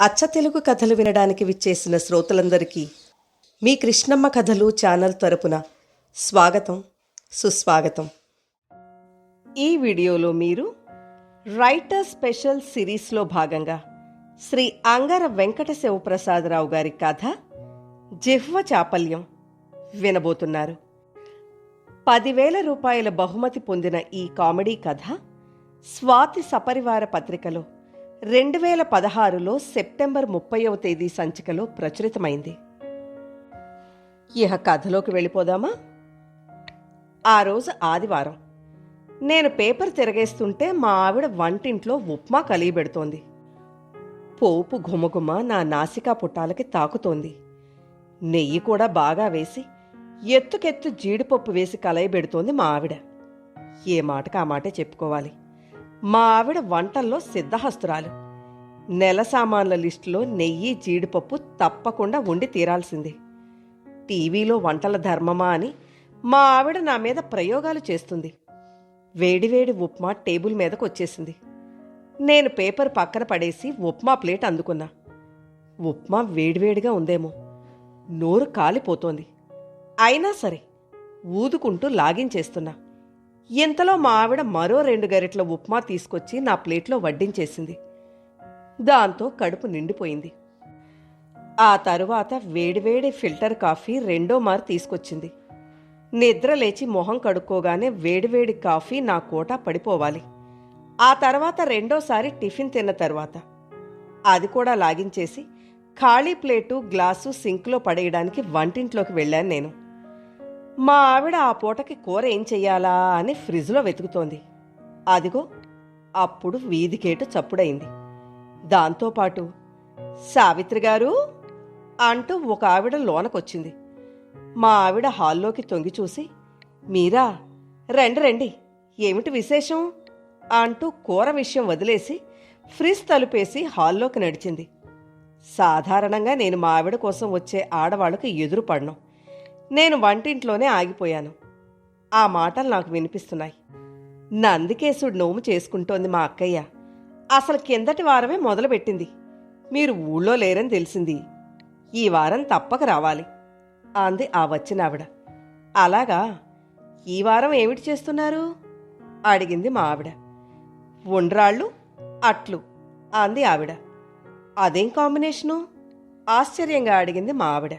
అచ్చ తెలుగు కథలు వినడానికి విచ్చేసిన శ్రోతలందరికీ మీ కృష్ణమ్మ కథలు ఛానల్ తరపున స్వాగతం సుస్వాగతం. ఈ వీడియోలో మీరు రైటర్ స్పెషల్ సిరీస్లో భాగంగా శ్రీ అంగర వెంకట శివప్రసాదరావు గారి కథ జిహ్వ చాపల్యం వినబోతున్నారు. పదివేల రూపాయల బహుమతి పొందిన ఈ కామెడీ కథ స్వాతి సపరివార పత్రికలో రెండు వేల పదహారులో సెప్టెంబర్ ముప్పైవ తేదీ సంచికలో ప్రచురితమైంది. ఇహ కథలోకి వెళ్ళిపోదామా? ఆ రోజు ఆదివారం. నేను పేపర్ తిరగేస్తుంటే మా ఆవిడ వంటింట్లో ఉప్మా కలిగిబెడుతోంది పోపు ఘుమఘుమ నా నాసికా పుట్టాలకి తాకుతోంది. నెయ్యి కూడా బాగా వేసి ఎత్తుకెత్తు జీడిపప్పు వేసి కలయబెడుతోంది మా ఆవిడ. ఏ మాటకు ఆ మాటే చెప్పుకోవాలి. మా ఆవిడ వంటల్లో సిద్ధహస్తురాలు. నెల సామాన్ల లిస్టులో నెయ్యి జీడిపప్పు తప్పకుండా ఉండి తీరాల్సిందే. టీవీలో వంటల ధర్మమా అని మా ఆవిడ నా మీద ప్రయోగాలు చేస్తుంది. వేడివేడి ఉప్మా టేబుల్ మీదకు వచ్చేసింది నేను పేపర్ పక్కన పడేసి ఉప్మా ప్లేట్ అందుకున్నా. ఉప్మా వేడివేడిగా ఉందేమో. నోరు కాలిపోతోంది. అయినా సరే ఊదుకుంటూ లాగించేస్తున్నా. ఇంతలో మా ఆవిడ మరో రెండు గరిటల ఉప్మా తీసుకొచ్చి నా ప్లేట్లో వడ్డించేసింది. దాంతో కడుపు నిండిపోయింది. ఆ తరువాత వేడివేడి ఫిల్టర్ కాఫీ రెండో మారు తీసుకొచ్చింది. నిద్ర లేచి మొహం కడుక్కోగానే వేడివేడి కాఫీ నా కోట పడిపోవాలి. ఆ తర్వాత రెండోసారి టిఫిన్ తిన్న తర్వాత. అది కూడా లాగించేసి ఖాళీ ప్లేటు గ్లాసు సింక్లో పడేయడానికి వంటింట్లోకి వెళ్ళాను నేను. మా ఆవిడ ఆ పూటకి కూర ఏం చెయ్యాలా అని ఫ్రిడ్జ్లో వెతుకుతోంది. అదిగో అప్పుడు వీధికేటు చప్పుడైంది దాంతోపాటు సావిత్రి గారు అంటూ ఒక ఆవిడ లోనకొచ్చింది. మా ఆవిడ హాల్లోకి తొంగి చూసి మీరా రండి రండి ఏమిటి విశేషం? అంటూ కూర విషయం వదిలేసి ఫ్రిజ్ తలుపేసి హాల్లోకి నడిచింది. సాధారణంగా నేను మా ఆవిడ కోసం వచ్చే ఆడవాళ్ళకి ఎదురు పడను నేను వంటింట్లోనే ఆగిపోయాను. ఆ మాటలు నాకు వినిపిస్తున్నాయి. నందికేశుడు నోము చేసుకుంటోంది మా అక్కయ్య. అసలు కిందటి వారమే మొదలుపెట్టింది. మీరు ఊళ్ళో లేరని తెలిసింది. ఈ వారం తప్పక రావాలి అంది ఆ వచ్చిన ఆవిడ అలాగా? ఈ వారం ఏమిటి చేస్తున్నారు? అడిగింది మా ఆవిడ. ఉండ్రాళ్ళు అట్లు అంది ఆవిడ. అదేం కాంబినేషను? ఆశ్చర్యంగా అడిగింది మా ఆవిడ.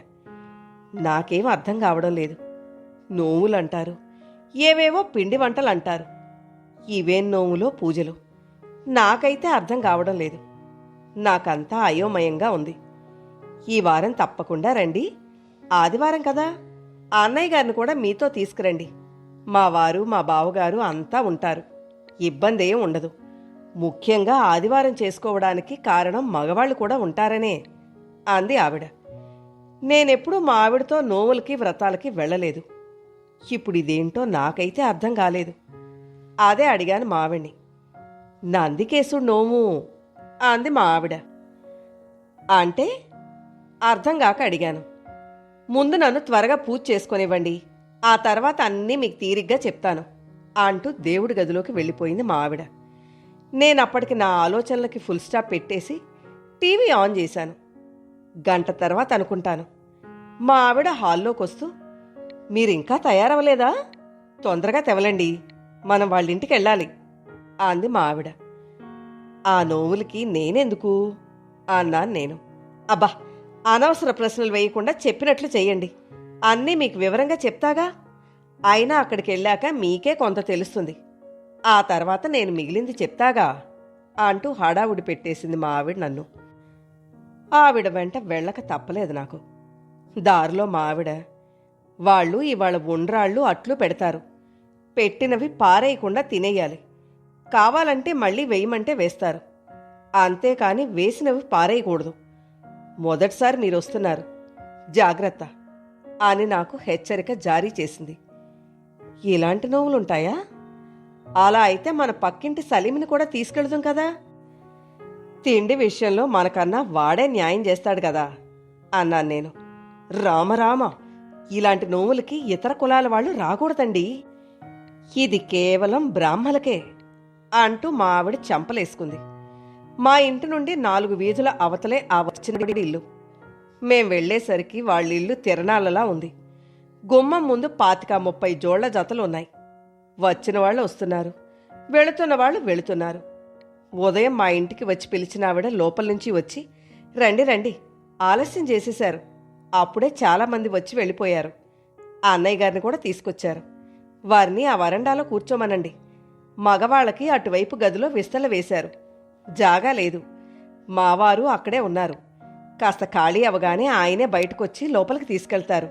నాకేం అర్థం కావడం లేదు. నోములంటారు ఏవేవో పిండి వంటలు అంటారు ఇవేం నోములో పూజలు. నాకైతే అర్థం కావడం లేదు. నాకంతా అయోమయంగా ఉంది. ఈ వారం తప్పకుండా రండి. ఆదివారం కదా. ఆ అన్నయ్య గారిని కూడా మీతో తీసుకురండి. మా వారు మా బావగారు అంతా ఉంటారు. ఇబ్బంది ఏం ఉండదు. ముఖ్యంగా ఆదివారం చేసుకోవడానికి కారణం మగవాళ్ళు కూడా ఉంటారనే అంది ఆవిడ. నేనెప్పుడూ మా ఆవిడతో నోములకి వ్రతాలకి వెళ్ళలేదు. ఇప్పుడు ఇదేంటో నాకైతే అర్థం కాలేదు. అదే అడిగాను మావిడిని నందికేశుడు నోము అంది మా ఆవిడ అంటే అర్థం కాక అడిగాను. ముందు నన్ను త్వరగా పూజ చేసుకొనివ్వండి. ఆ తర్వాత అన్నీ మీకు తీరిగ్గా చెప్తాను అంటూ దేవుడి గదిలోకి వెళ్ళిపోయింది మా ఆవిడ నేను అప్పటికి నా ఆలోచనలకి ఫుల్ స్టాప్ పెట్టేసి టీవీ ఆన్ చేశాను. గంట తర్వాత అనుకుంటాను. మా ఆవిడ హాల్లోకి వస్తూ మీరింకా తయారవ్వలేదా? తొందరగా తెవలండి మనం వాళ్ళ ఇంటికి వెళ్ళాలి అంది మా ఆవిడ. ఆ నోవులకి నేనెందుకు? అన్నాను నేను. అబ్బా అనవసర ప్రశ్నలు వేయకుండా చెప్పినట్లు చేయండి అన్నీ మీకు వివరంగా చెప్తాగా? అయినా అక్కడికి వెళ్ళాక మీకే కొంత తెలుస్తుంది. ఆ తర్వాత నేను మిగిలింది చెప్తాగా? అంటూ హడావుడి పెట్టేసింది మా ఆవిడ నన్ను. ఆవిడ వెంట వెళ్ళక తప్పలేదు నాకు. దారిలో మా ఆవిడ. వాళ్ళు ఇవాళ ఉండ్రాళ్ళు అట్లు పెడతారు. పెట్టినవి పారేయకుండా తినేయాలి. కావాలంటే మళ్ళీ వేయమంటే వేస్తారు. అంతేకాని వేసినవి పారేయకూడదు. మొదటిసారి మీరు వస్తున్నారు. జాగ్రత్త అని నాకు హెచ్చరిక జారీ చేసింది. ఇలాంటి నోవులుంటాయా? అలా అయితే మన పక్కింటి సలీమిని కూడా తీసుకెళ్దాం కదా? తిండి విషయంలో మనకన్నా వాడే న్యాయం చేస్తాడు కదా అన్నాను నేను. రామరామ ఇలాంటి నోములకి ఇతర కులాల వాళ్ళు రాకూడదండి. ఇది కేవలం బ్రాహ్మలకే అంటూ మా ఆవిడ చంపలేసుకుంది. మా ఇంటి నుండి నాలుగు వీధుల అవతలే ఆ వచ్చిన ఇల్లు. మేం వెళ్ళేసరికి వాళ్ళ ఇల్లు తిరణాలలా ఉంది. గుమ్మం ముందు పాతిక ముప్పై జోళ్ళ జతలు ఉన్నాయి. వచ్చిన వాళ్ళు వస్తున్నారు. వెళుతున్న వాళ్ళు వెళుతున్నారు. ఉదయం మా ఇంటికి వచ్చి పిలిచిన ఆవిడ లోపల నుంచి వచ్చి రండి రండి ఆలస్యం చేసేశారు. అప్పుడే చాలామంది వచ్చి వెళ్ళిపోయారు. ఆ అన్నయ్య గారిని కూడా తీసుకొచ్చారు. వారిని ఆ వరండాలో కూర్చోమనండి. మగవాళ్ళకి అటువైపు గదిలో విస్తల వేశారు. జాగా లేదు. మావారు అక్కడే ఉన్నారు. కాస్త ఖాళీ అవగానే ఆయనే బయటకొచ్చి లోపలికి తీసుకెళ్తారు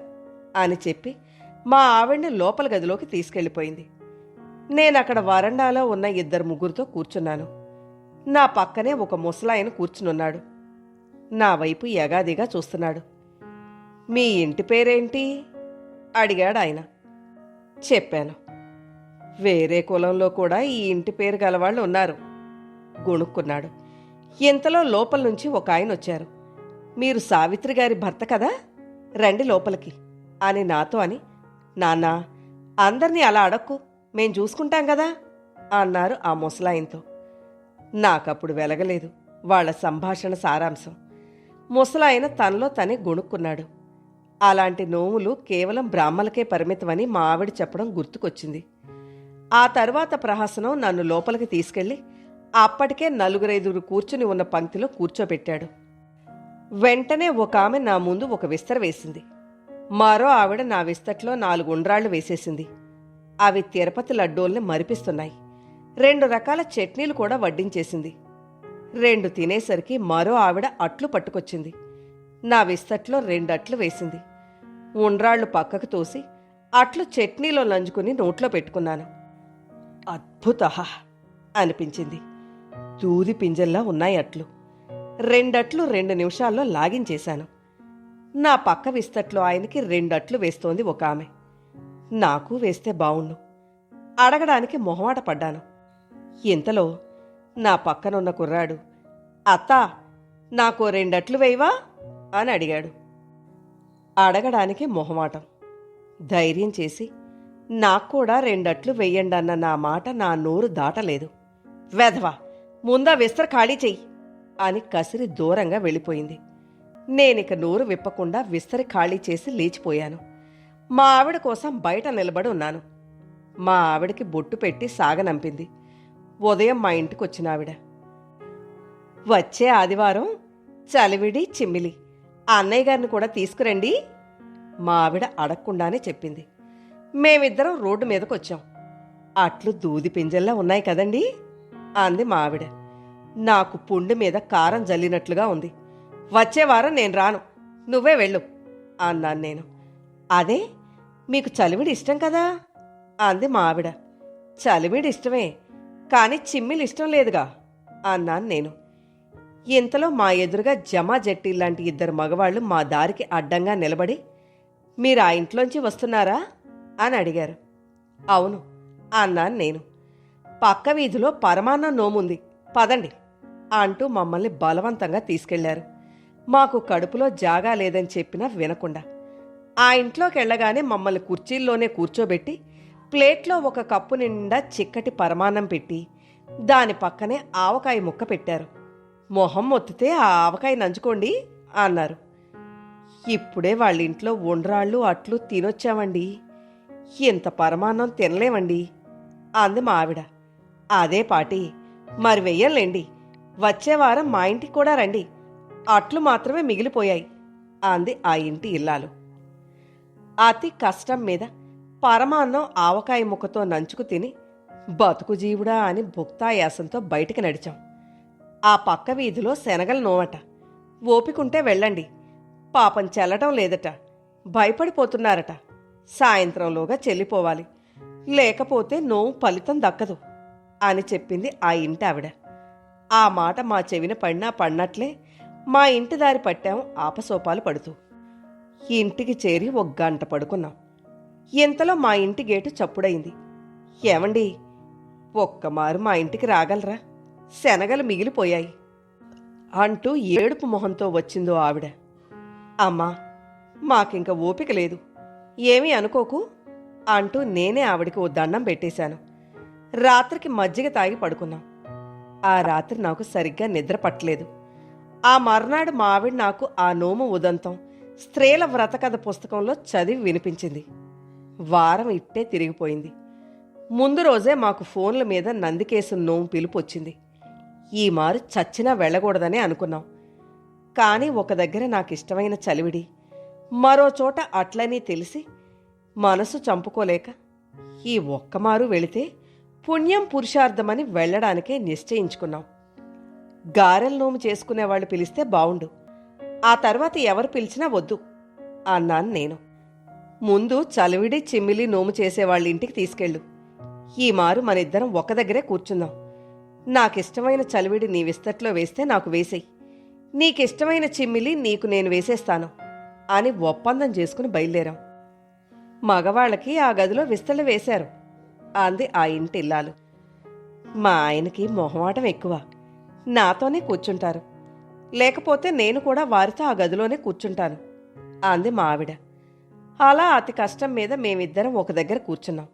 అని చెప్పి మా ఆవిడ్ని లోపల గదిలోకి తీసుకెళ్ళిపోయింది. నేను అక్కడ వరండాలో ఉన్న ఇద్దరు ముగ్గురితో కూర్చున్నాను. నా పక్కనే ఒక ముసలాయన కూర్చునున్నాడు. నా వైపు ఎగాదిగా చూస్తున్నాడు. మీ ఇంటి పేరేంటి? అడిగాడు ఆయన. చెప్పాను. వేరే కులంలో కూడా ఈ ఇంటి పేరు గలవాళ్ళు ఉన్నారు. గుణుక్కున్నాడు. ఇంతలో లోపల నుంచి ఒక ఆయన వచ్చారు. మీరు సావిత్రి గారి భర్త కదా? రండి లోపలికి అని నాతో అని నాన్నా అందరినీ అలా అడక్కు. మేం చూసుకుంటాం కదా? అన్నారు ఆ ముసలాయనతో. నాకప్పుడు వెలగలేదు. వాళ్ళ సంభాషణ సారాంశం. ముసలాయన తనలో తనే గొణుక్కున్నాడు. అలాంటి నోములు కేవలం బ్రాహ్మలకే పరిమితమని మా ఆవిడ చెప్పడం గుర్తుకొచ్చింది. ఆ తర్వాత ప్రహసనం నన్ను లోపలికి తీసుకెళ్ళి అప్పటికే నలుగురైదుగురు కూర్చుని ఉన్న పంక్తిలో కూర్చోబెట్టాడు. వెంటనే ఒక ఆమె నా ముందు ఒక విస్తర వేసింది. మరో ఆవిడ నా విస్తట్లో నాలుగు ఉండ్రాళ్ళు వేసేసింది. అవి తిరుపతి లడ్డూల్ని మరిపిస్తున్నాయి. రెండు రకాల చట్నీలు కూడా వడ్డించేసింది. రెండు తినేసరికి మరో ఆవిడ అట్లు పట్టుకొచ్చింది. నా విస్తట్లో రెండు అట్లు వేసింది. ఉండ్రాళ్ళు పక్కకు తోసి అట్లు చట్నీలో నంజుకుని నోట్లో పెట్టుకున్నాను. అద్భుత అనిపించింది. దూది పింజల్లా ఉన్నాయి అట్లు. రెండట్లు రెండు నిమిషాల్లో లాగించేశాను. నా పక్క విస్తట్లో ఆయనకి రెండట్లు వేస్తోంది ఒక ఆమె. నాకు వేస్తే బావుండు. అడగడానికి మొహమాట పడ్డాను. ఇంతలో నా పక్కనున్న కుర్రాడు అత్తా నాకు రెండట్లు వేయవా? అని అడిగాడు. అడగడానికి మొహమాటం. ధైర్యం చేసి నాకు కూడా రెండట్లు వెయ్యండి అన్న నా మాట నా నోరు దాటలేదు. వెధవా ముందా విస్తర ఖాళీ చెయ్యి అని కసిరి దూరంగా వెళ్ళిపోయింది. నేనిక నోరు విప్పకుండా విస్తరి ఖాళీ చేసి లేచిపోయాను. మా ఆవిడ కోసం బయట నిలబడి ఉన్నాను. మా ఆవిడకి బొట్టు పెట్టి సాగనంపింది. ఉదయం మా ఇంటికి వచ్చిన ఆవిడ వచ్చే ఆదివారం చలివిడి చిమ్మిలి. ఆ అన్నయ్య గారిని కూడా తీసుకురండి. మా ఆవిడ అడగకుండానే చెప్పింది. మేమిద్దరం రోడ్డు మీదకి వచ్చాం. అట్లు దూది పింజల్లా ఉన్నాయి కదండి? అంది మా ఆవిడ. నాకు పుండు మీద కారం జల్లినట్లుగా ఉంది. వచ్చే వారం నేను రాను. నువ్వే వెళ్ళు అన్నాను నేను. అదే మీకు చలివిడి ఇష్టం కదా? అంది మా ఆవిడ. చలివిడి ఇష్టమే. కానీ చిమ్మిలి ఇష్టం లేదుగా అన్నాను నేను. ఇంతలో మా ఎదురుగా జమా జట్టి లాంటి ఇద్దరు మగవాళ్ళు మా దారికి అడ్డంగా నిలబడి మీరు ఆ ఇంట్లోంచి వస్తున్నారా? అని అడిగారు. అవును అన్నాను నేను. పక్క వీధిలో పరమాన్నం నోముంది పదండి అంటూ మమ్మల్ని బలవంతంగా తీసుకెళ్ళారు. మాకు కడుపులో జాగా లేదని చెప్పినా వినకుండా. ఆ ఇంట్లోకి వెళ్ళగానే మమ్మల్ని కుర్చీల్లోనే కూర్చోబెట్టి ప్లేట్లో ఒక కప్పు నిండా చిక్కటి పరమాన్నం పెట్టి దాని పక్కనే ఆవకాయ ముక్క పెట్టారు. మొహం మొత్తితే ఆ ఆవకాయ నంచుకోండి అన్నారు. ఇప్పుడే వాళ్ళ ఇంట్లో ఉండ్రాళ్ళు అట్లు తినొచ్చామండి. ఇంత పరమాన్నం తినలేమండి అంది మా ఆవిడ అదే పాటి మరి వెయ్యంలేండి వచ్చే వారం మా ఇంటికి కూడా రండి. అట్లు మాత్రమే మిగిలిపోయాయి అంది ఆ ఇంటి ఇల్లాలు. అతి కష్టం మీద పరమాన్నం ఆవకాయ ముక్కతో నంచుకు తిని బతుకు జీవుడా అని భుక్తాయాసంతో బయటికి నడిచాం. ఆ పక్క వీధిలో శనగలు నోవట ఓపికుంటే వెళ్ళండి. పాపం చెల్లటం లేదట. భయపడిపోతున్నారట. సాయంత్రంలోగా చెల్లిపోవాలి. లేకపోతే నోవు ఫలితం దక్కదు అని చెప్పింది ఆ ఇంటి ఆవిడ. ఆ మాట మా చెవిన పడినా పడినట్లే మా ఇంటి దారి పట్టాం ఆపసోపాలు పడుతూ. ఇంటికి చేరి ఒక గంట పడుకున్నాం. ఇంతలో మా ఇంటి గేటు చప్పుడైంది ఏమండి ఒక్కమారు మా ఇంటికి రాగలరా? శనగలు మిగిలిపోయాయి. అంటూ ఏడుపు మొహంతో వచ్చిందో ఆవిడ. అమ్మా మాకింక ఓపిక లేదు. ఏమీ అనుకోకు అంటూ నేనే ఆవిడకి ఓ దండం పెట్టేశాను. రాత్రికి మజ్జిగ తాగి పడుకున్నాం. ఆ రాత్రి నాకు సరిగ్గా నిద్ర పట్టలేదు. ఆ మర్నాడు మా ఆవిడ నాకు ఆ నోము ఉదంతం స్త్రీల వ్రతకథ పుస్తకంలో చదివి వినిపించింది. వారం ఇట్టే తిరిగిపోయింది. ముందు రోజే మాకు ఫోన్ల మీద నందికేశం నోము పిలుపు వచ్చింది ఈ మారు చచ్చినా వెళ్ళకూడదనే అనుకున్నాం. కానీ ఒక దగ్గర నాకు ఇష్టమైన చలివిడి. మరో చోట అట్లని తెలిసి మనసు చంపుకోలేక ఈ ఒక్కమారు వెళితే పుణ్యం పురుషార్థమని వెళ్ళడానికే నిశ్చయించుకున్నాం. గారెల నోము చేసుకునే వాళ్ళు పిలిస్తే బావుండు. ఆ తర్వాత ఎవరు పిలిచినా వద్దు అన్నాను నేను. ముందు చలివిడి చిమ్మిలి నోము చేసేవాళ్ళ ఇంటికి తీసుకెళ్ళు. ఈ మారు మనిద్దరం ఒక దగ్గరే కూర్చుందాం. నాకిష్టమైన చలివిడి నీ విస్తట్లో వేస్తే నాకు వేసేయి. నీకిష్టమైన చిమ్మిలి నీకు నేను వేసేస్తాను అని ఒప్పందం చేసుకుని బయలుదేరాం. మగవాళ్ళకి ఆ గదిలో విస్తళ్ళు వేశారు అంది ఆ ఇంటి ఇల్లాలు. మా ఆయనకి మొహమాటం ఎక్కువ. నాతోనే కూర్చుంటారు. లేకపోతే నేను కూడా వారితో ఆ గదిలోనే కూర్చుంటాను అంది మా ఆవిడ అలా అతి కష్టం మీద మేమిద్దరం ఒక దగ్గర కూర్చున్నాం.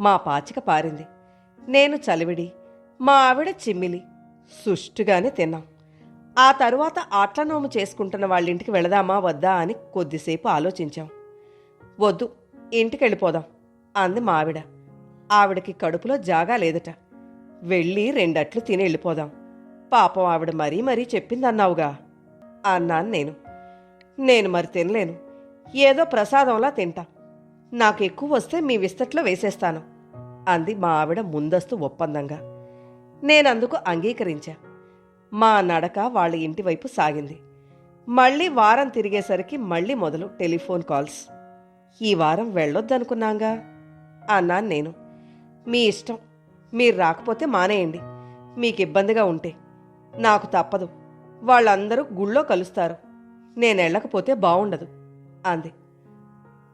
మా పాచిక పారింది. నేను చలివిడి మా ఆవిడ చిమ్మిలి సుష్టుగానే తిన్నాం. ఆ తరువాత ఆట్లనోము చేసుకుంటున్న వాళ్ళింటికి వెళదామా వద్దా అని కొద్దిసేపు ఆలోచించాం. వద్దు ఇంటికి వెళ్ళిపోదాం అంది మా ఆవిడ. ఆవిడకి కడుపులో జాగా లేదట. వెళ్ళి రెండట్లు తిని వెళ్ళిపోదాం. పాపం ఆవిడ మరీ మరీ చెప్పిందన్నావుగా అన్నాను నేను. నేను మరి తినలేను. ఏదో ప్రసాదంలా తింటా. నాకు ఎక్కువ వస్తే మీ విస్తట్లో వేసేస్తాను అంది మా ఆవిడ ముందస్తు ఒప్పందంగా. నేనందుకు అంగీకరించా. మా నడక వాళ్ళ ఇంటి వైపు సాగింది. మళ్ళీ వారం తిరిగేసరికి మళ్ళీ మొదలు టెలిఫోన్ కాల్స్. ఈ వారం వెళ్ళొద్దనుకున్నాంగా అన్నాను నేను. మీ ఇష్టం మీరు రాకపోతే మానేయండి మీకు ఇబ్బందిగా ఉంటే. నాకు తప్పదు వాళ్ళందరూ గుళ్ళో కలుస్తారు. నేను వెళ్ళకపోతే బాగుండదు అంది.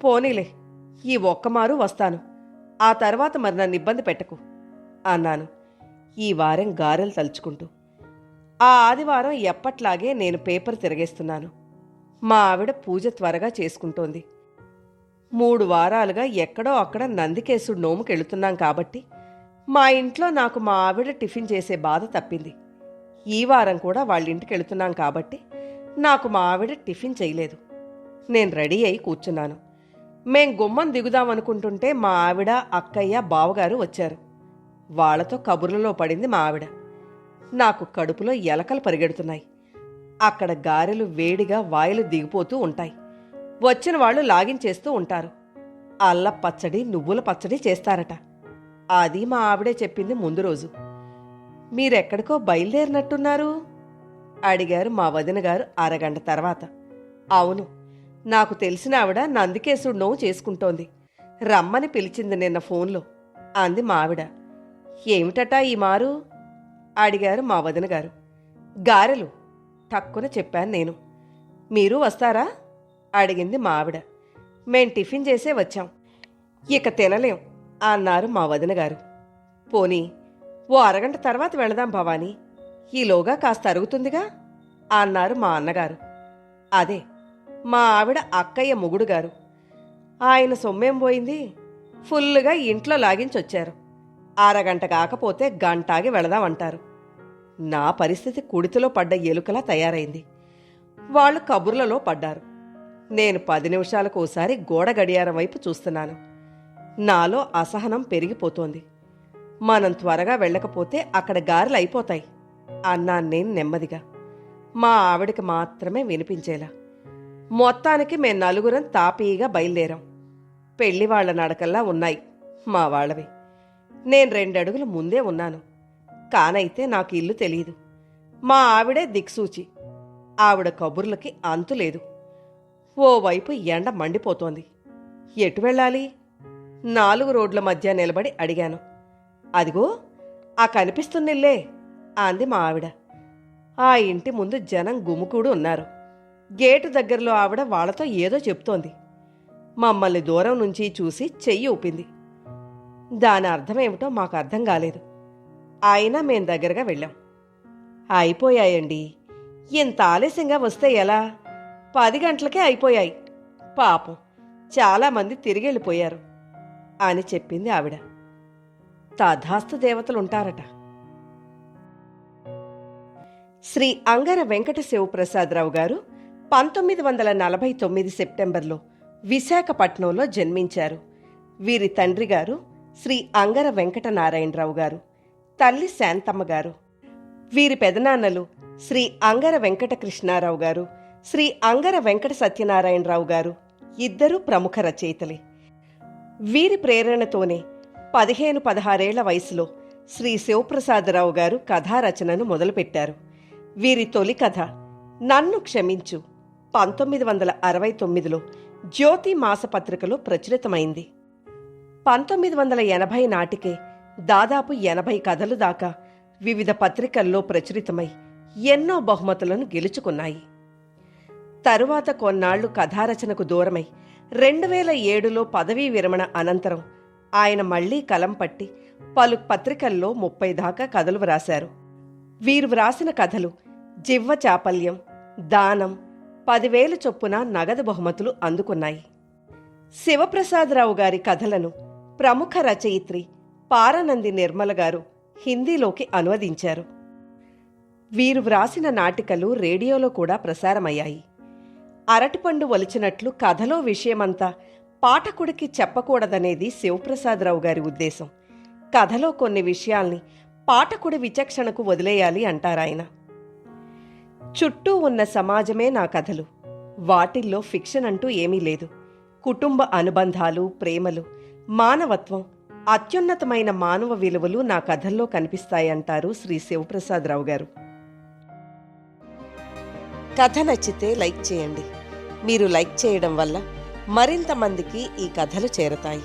పోనీలే ఈ ఒక్కమారు వస్తాను. ఆ తర్వాత మరి నన్ను ఇబ్బంది పెట్టకు అన్నాను. ఈ వారం గారెలు తలుచుకుంటూ. ఆ ఆదివారం ఎప్పట్లాగే నేను పేపర్ తిరగేస్తున్నాను. మా ఆవిడ పూజ త్వరగా చేసుకుంటోంది. మూడు వారాలుగా ఎక్కడో అక్కడ నందికేశుడు నోముకెళ్తున్నాం కాబట్టి మా ఇంట్లో నాకు మా ఆవిడ టిఫిన్ చేసే బాధ తప్పింది. ఈ వారం కూడా వాళ్ళ ఇంటికి వెళుతున్నాం కాబట్టి నాకు మా ఆవిడ టిఫిన్ చేయలేదు. నేను రెడీ అయి కూర్చున్నాను. మేం గుమ్మం దిగుదామనుకుంటుంటే మా ఆవిడ అక్కయ్య బావగారు వచ్చారు. వాళ్ళతో కబుర్లలో పడింది మా ఆవిడ. నాకు కడుపులో ఎలకలు పరిగెడుతున్నాయి. అక్కడ గారెలు వేడిగా వాయులు దిగిపోతూ ఉంటాయి. వచ్చిన వాళ్ళు లాగించేస్తూ ఉంటారు. అల్ల పచ్చడి నువ్వుల పచ్చడి చేస్తారట. అది మా ఆవిడే చెప్పింది ముందు రోజు. మీరెక్కడికో బయలుదేరినట్టున్నారు? అడిగారు మా వదిన గారు అరగంట తర్వాత. అవును నాకు తెలిసిన ఆవిడ నందికేశుడు నోవు చేసుకుంటోంది. రమ్మని పిలిచింది నిన్న ఫోన్లో. అంది మా ఆవిడ ఏమిటటా ఈ మారు? అడిగారు మా వదిన గారు. గారెలు తక్కువ చెప్పాను నేను. మీరు వస్తారా? అడిగింది మా ఆవిడ మేం టిఫిన్ చేసే వచ్చాం. ఇక తినలేం అన్నారు మా వదిన గారు. పోనీ ఓ అరగంట తర్వాత వెళదాం భవానీ. ఈలోగా కాస్త అరుగుతుందిగా అన్నారు మా అన్నగారు. అదే మా ఆవిడ అక్కయ్య ముగుడు గారు. ఆయన సొమ్మేం పోయింది? ఫుల్లుగా ఇంట్లో లాగించొచ్చారు. అరగంట కాకపోతే గంటాగి వెళదామంటారు. నా పరిస్థితి కుడితిలో పడ్డ ఎలుకలా తయారైంది. వాళ్ళు కబుర్లలో పడ్డారు. నేను పది నిమిషాలకు ఓసారి గోడ గడియారం వైపు చూస్తున్నాను. నాలో అసహనం పెరిగిపోతోంది. మనం త్వరగా వెళ్ళకపోతే అక్కడ గారెలు అయిపోతాయి అన్నాను నేను నెమ్మదిగా. మా ఆవిడకి మాత్రమే వినిపించేలా. మొత్తానికి మేం నలుగురం తాపీగా బయలుదేరాం. పెళ్ళి వాళ్ళ నడకల్లా ఉన్నాయి మా వాళ్ళవి. నేను రెండడుగులు ముందే ఉన్నాను. కానైతే నాకు ఇల్లు తెలియదు మా ఆవిడే దిక్సూచి. ఆవిడ కబుర్లకి అంతు లేదు. ఓవైపు ఎండ మండిపోతోంది. ఎటు వెళ్ళాలి? నాలుగు రోడ్ల మధ్య నిలబడి అడిగాను. అదిగో ఆ కనిపిస్తున్నిల్లే అంది మా ఆవిడ. ఆ ఇంటి ముందు జనం గుమ్ముకూడు ఉన్నారు. గేటు దగ్గరలో ఆవిడ వాళ్ళతో ఏదో చెప్తోంది. మమ్మల్ని దూరం నుంచి చూసి చెయ్యి ఊపింది. దాని అర్థమేమిటో మాకు అర్థం కాలేదు. అయినా మేం దగ్గరగా వెళ్ళాం. అయిపోయాయండి. ఇంత ఆలస్యంగా వస్తే ఎలా? పది గంటలకే అయిపోయాయి. పాపం చాలామంది తిరిగి వెళ్ళిపోయారు అని చెప్పింది ఆవిడ. తధాస్తు దేవతలుంటారట శ్రీ అంగర వెంకట శివప్రసాదరావు గారు పంతొమ్మిది వందల నలభై తొమ్మిది సెప్టెంబర్లో విశాఖపట్నంలో జన్మించారు. వీరి తండ్రి గారు శ్రీ అంగర వెంకట నారాయణరావు గారు తల్లి శాంతమ్మ గారు. వీరి పెదనాన్నలు శ్రీ అంగర వెంకట కృష్ణారావు గారు శ్రీ అంగర వెంకట సత్యనారాయణరావు గారు ఇద్దరూ ప్రముఖ రచయితలే. వీరి ప్రేరణతోనే పదిహేను పదహారేళ్ళ వయసులో శ్రీ శివప్రసాదరావు గారు కథారచనను మొదలుపెట్టారు. వీరి తొలి కథ నన్ను క్షమించు పంతొమ్మిది వందల అరవై తొమ్మిదిలో జ్యోతి మాసపత్రికలో ప్రచురితమైంది. పంతొమ్మిది వందల ఎనభై నాటికే దాదాపు ఎనభై కథలు దాకా వివిధ పత్రికల్లో ప్రచురితమై ఎన్నో బహుమతులను గెలుచుకున్నాయి. తరువాత కొన్నాళ్ళు కథారచనకు దూరమై రెండు వేల ఏడులో పదవీ విరమణ అనంతరం ఆయన మళ్ళీ కలం పట్టి పలు పత్రికల్లో ముప్పై దాకా కథలు వ్రాశారు. వీరు వ్రాసిన కథలు జివ్వ చాపల్యం దానం పదివేల చొప్పున నగదు బహుమతులు అందుకున్నాయి. శివప్రసాదరావు గారి కథలను ప్రముఖ రచయిత్రి పారనంది నిర్మల గారు హిందీలోకి అనువదించారు. వీరు వ్రాసిన నాటికలు రేడియోలో కూడా ప్రసారమయ్యాయి. అరటిపండు ఒలిచినట్లు కథలో విషయమంతా పాఠకుడికి చెప్పకూడదనేది శివప్రసాదరావు గారి ఉద్దేశం. కథలో కొన్ని విషయాల్ని పాఠకుడి విచక్షణకు వదిలేయాలి అంటారాయన. చుట్టూ ఉన్న సమాజమే నా కథలు. వాటిల్లో ఫిక్షన్ అంటూ ఏమీ లేదు. కుటుంబ అనుబంధాలు ప్రేమలు మానవత్వం అత్యున్నతమైన మానవ విలువలు నా కథల్లో కనిపిస్తాయంటారు శ్రీ శివప్రసాదరావు గారు. కథ నచ్చితే లైక్ చేయండి. మీరు లైక్ చేయడం వల్ల మరింత మందికి ఈ కథలు చేరతాయి.